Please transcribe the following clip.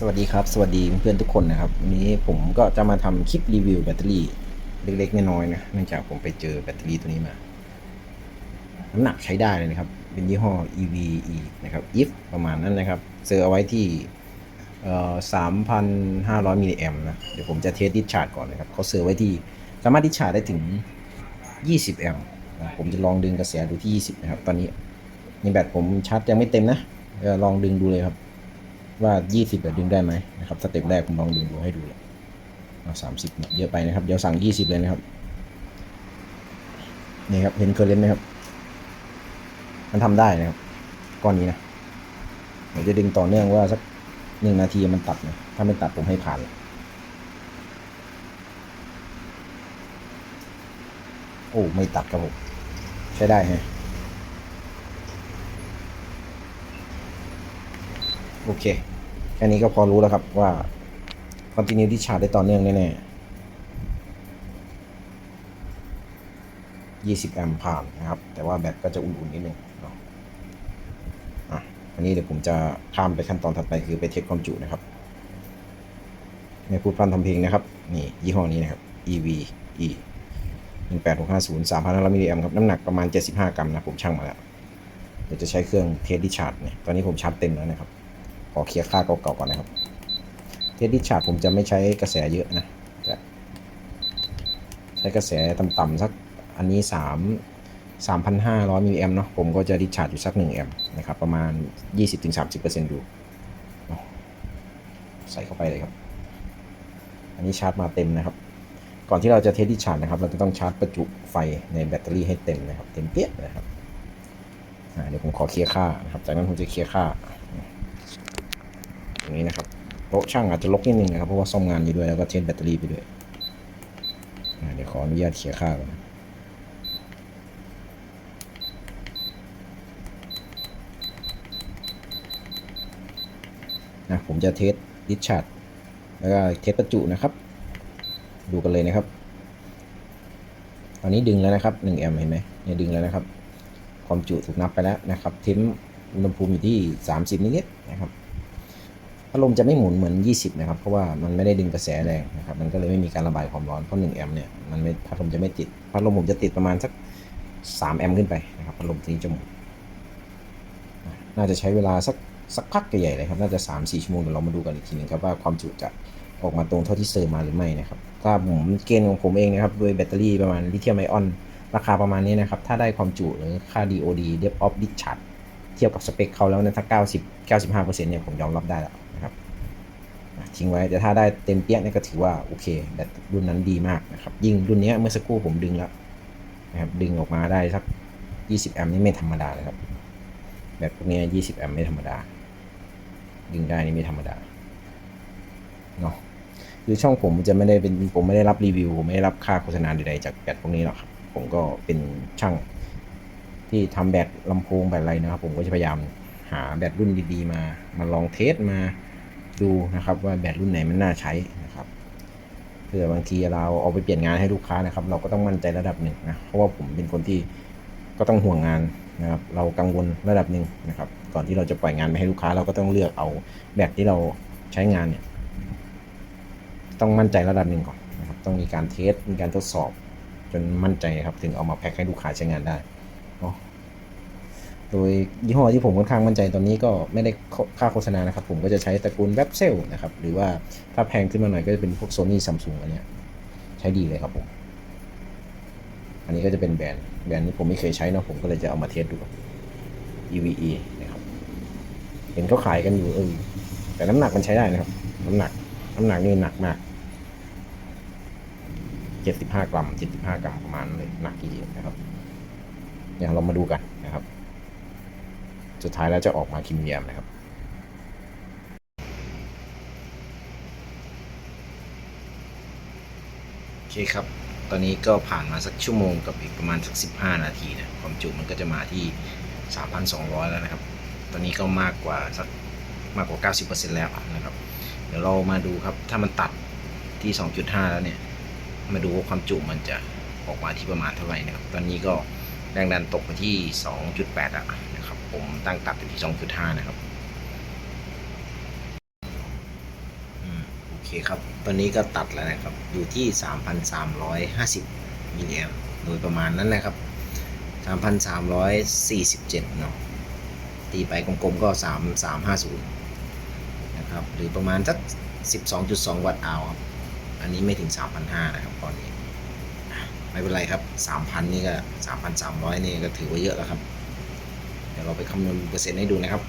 สวัสดีครับ สวัสดีเพื่อนๆทุกคนนะครับวันนี้ผมก็จะมาทำคลิปรีวิวแบตเตอรี่เล็กๆน้อยๆนะเนื่องจากผมไปเจอแบตเตอรี่ตัวนี้มา น้ำหนักใช้ได้เลยนะครับ เป็นยี่ห้อ EVE นะครับ if ประมาณนั้นนะครับเซอร์เอาไว้ที่เอ่อ3,500มิลลิแอมนะ เดี๋ยวผมจะเทสดิชาร์จก่อนนะครับเขาเซอร์ไว้ที่สามารถดิชาร์จได้ถึง 20 แอมนะผมจะลองดึงกระแสดูที่ 20 นะครับ ตอนนี้ในแบตผมชาร์จยังไม่เต็มนะลองดึงดูเลยครับ ว่า 20แบบดึงได้ไหมนะครับสเต็ปแรกผมลองดึงดูให้ดูเลยเอา30เยอะไปนะครับ เดี๋ยวสั่ง 20 เลยนะครับนี่ครับเห็นเคอร์เรนต์ไหมครับ มันทำได้นะครับ ก้อนนี้นะเดี๋ยวจะดึงต่อเนื่องว่าสักหนึ่งนาทีมันตัดนะถ้าไม่ตัดผมให้ผ่านโอ้ไม่ตัดครับผม ใช้ได้ฮะ โอเคแค่นี้ก็พอรู้แล้วครับว่า continue ที่ชาร์จได้ต่อเนื่องแน่ๆ20 แอมป์ผ่านนะครับ แต่ว่าแบตก็จะอุ่นๆนิดนึงเนาะอะอันนี้เดี๋ยวผมจะข้ามไปขั้นตอนถัดไปคือไปเทสความจุนะครับไม่พูดพร่ำทำเพลงนะครับ นี่ยี่ห้อนี้นะครับ EV E 18650 3,500มิลลิแอมป์ครับ น้ำหนักประมาณ 75 กรัมนะ ผมชั่งมาแล้ว เดี๋ยวจะใช้เครื่องเทสดิชาร์จเนี่ย ตอนนี้ผมชาร์จเต็มแล้วนะครับ อเคลียร์ค่าเก่าๆก่อนนะครับเทสดิชาร์จผมจะไม่ใช้กระแสเยอะนะจะใช้กระแสต่ำๆสักอันนี้ 3 3,500มิลลิแอมเนาะผมก็จะดิชาร์จอยู่สัก1แอมป์นะครับ ประมาณ 20-30%ดูเนาะใส่เข้าไปเลยครับ อันนี้ชาร์จมาเต็มนะครับ ก่อนที่เราจะเทสดิชาร์จนะครับ เราจะต้องชาร์จประจุไฟในแบตเตอรี่ให้เต็มนะครับ เต็มเปี้ยนะครับเดี๋ยวผมขอเคลียร์ค่านะครับ จากนั้นผมจะเคลียร์ค่า รงนี้นะครับโต๊ะช่างอาจจะลกนิดนึงนะครับเพราะว่าซ่อมงานอยู่ด้วยแล้วก็เทสแบตเตอรี่ไปด้วยเดี๋ยวขออนุญาตเคลียร์ค่าก่อนนะผมจะเทสดิสชาร์จแล้วก็เทสประจุนะครับ ดูกันเลยนะครับ ตอนนี้ดึงแล้วนะครับ1แอมป์เห็นไหมเนี่ยดึงแล้วนะครับ ความจุถูกนับไปแล้วนะครับเทมอุณหภูมิอยู่ที่ 30 นิดๆนะครับ พัดลมจะไม่หมุนเหมือน 20 นะครับ เพราะว่ามันไม่ได้ดึงกระแสแรงนะครับ มันก็เลยไม่มีการระบายความร้อน เพราะ1แอมป์เนี่ย มันไม่พัดลมจะไม่ติด พัดลมผมจะติดประมาณสัก 3 แอมป์ขึ้นไปนะครับ พัดลมทีนจะหมุน น่าจะใช้เวลาสักสักพักใหญ่ๆเลยครับ น่าจะ 3-4 ชั่วโมงเดี๋ยวเรามาดูกันอีกทีหนึงครับว่าความจุจะออกมาตรงเท่าที่เซอร์มาหรือไม่นะครับ ถ้าผมเกณฑ์ของผมเองนะครับด้วยแบตเตอรี่ประมาณลิเธียมไอออน ราคาประมาณนี้นะครับ ถ้าได้ความจุหรือค่า DOD Depth of Discharge เทียบกับสเปคเขาแล้วเนี่ยถ้า90 95%เนี่ยผมยอมรับได้แล้วนะครับทิ้งไว้แต่ถ้าได้เต็มเปี้ยเนี่ยก็ถือว่าโอเคแบตรุ่นนั้นดีมากนะครับยิ่งรุ่นเนี้ยเมื่อสักครู่ผมดึงแล้วนะครับดึงออกมาได้สัก20 แอมป์นี่ไม่ธรรมดาเลยครับ แบตพวกนี้20 แอมป์ไม่ธรรมดา ดึงได้นี่ไม่ธรรมดาเนาะคือช่องผมจะไม่ได้เป็นผมไม่ได้รับรีวิว ไม่ได้รับค่าโฆษณาใดๆจากแบตพวกนี้หรอกครับ ผมก็เป็นช่าง ที่ทำแบตลำโพงแบตอะไรนะครับ ผมก็จะพยายามหาแบตรุ่นดีๆมา มาลองเทสมาดูนะครับ ว่าแบตรุ่นไหนมันน่าใช้นะครับเผื่อบางทีเราเอาไปเปลี่ยนงานให้ลูกค้านะครับ เราก็ต้องมั่นใจระดับหนึ่งนะเพราะว่าผมเป็นคนที่ก็ต้องห่วงงานนะครับ เรากังวลระดับหนึ่งนะครับ ก่อนที่เราจะปล่อยงานไปให้ลูกค้า เราก็ต้องเลือกเอาแบตที่เราใช้งานเนี่ย ต้องมั่นใจระดับหนึ่งก่อนนะครับ ต้องมีการเทสมีการทดสอบจนมั่นใจครับ ถึงเอามาแพ็คให้ลูกค้าใช้งานได้ โดยยี่ห้อที่ผมค่อนข้างมั่นใจตอนนี้ก็ไม่ได้ค่าโฆษณานะครับ ผมก็จะใช้ตระกูลเว็บเซลนะครับ หรือว่าถ้าแพงขึ้นมาหน่อยก็จะเป็นพวก Sony Samsung อันเนี้ยใช้ดีเลยครับผม อันนี้ก็จะเป็นแบรนด์แบรนด์นี้ผมไม่เคยใช้นะผมก็เลยจะเอามาเทสดู EVE นะครับ เห็นเขาขายกันอยู่เออแต่น้ำหนักมันใช้ได้นะครับ น้ำหนัก น้ำหนักนี่หนักมาก75 กรัม75 กรัมประมาณเลยหนักจริงๆนะครับ เดี๋ยเรามาดูกันนะครับ สุดท้ายแล้วจะออกมาคิมเยียมนะครับโอเคครับ ตอนนี้ก็ผ่านมาสักชั่วโมงกับอีกประมาณสัก 15 นาทีนะความจุมันก็จะมาที่ 3,200 แล้วนะครับ ตอนนี้ก็มากกว่าสักมากกว่า 90%แล้วนะครับ เดี๋ยวเรามาดูครับถ้ามันตัดที่ 2.5 แล้วเนี่ย มาดูว่าความจุมันจะออกมาที่ประมาณเท่าไหร่นะครับ ตอนนี้ก็ แรงดันตกไปที่ 2.8อะนะครับ ผมตั้งตัดอยู่ที่ 2.5 นะครับโอเคครับ ตอนนี้ก็ตัดแล้วนะครับ อยู่ที่ 3,350มิลลิแอมป์โดยประมาณนั้นนะครับ 3,347 เนาะ ตีไปกลมๆก็ 3,350 นะครับ หรือประมาณสัก 12.2 วัตต์อาครับ อันนี้ไม่ถึง 3,500 นะครับตอนนี้ ไม่เป็นไรครับ3,000นี่ก็3,300นี่ก็ถือว่าเยอะแล้วครับ เดี๋ยวเราไปคำนวณเปอร์เซ็นต์ให้ดูนะครับ